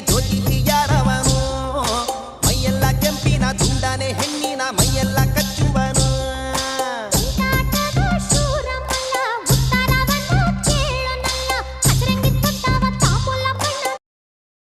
ಜ್ಯೋತಿಷಿಯಾರವನು ಮೈಯೆಲ್ಲ ಕೆಂಪಿನ ತುಂಡನೆ ಹೆಣ್ಣಿನ ಮೈಯ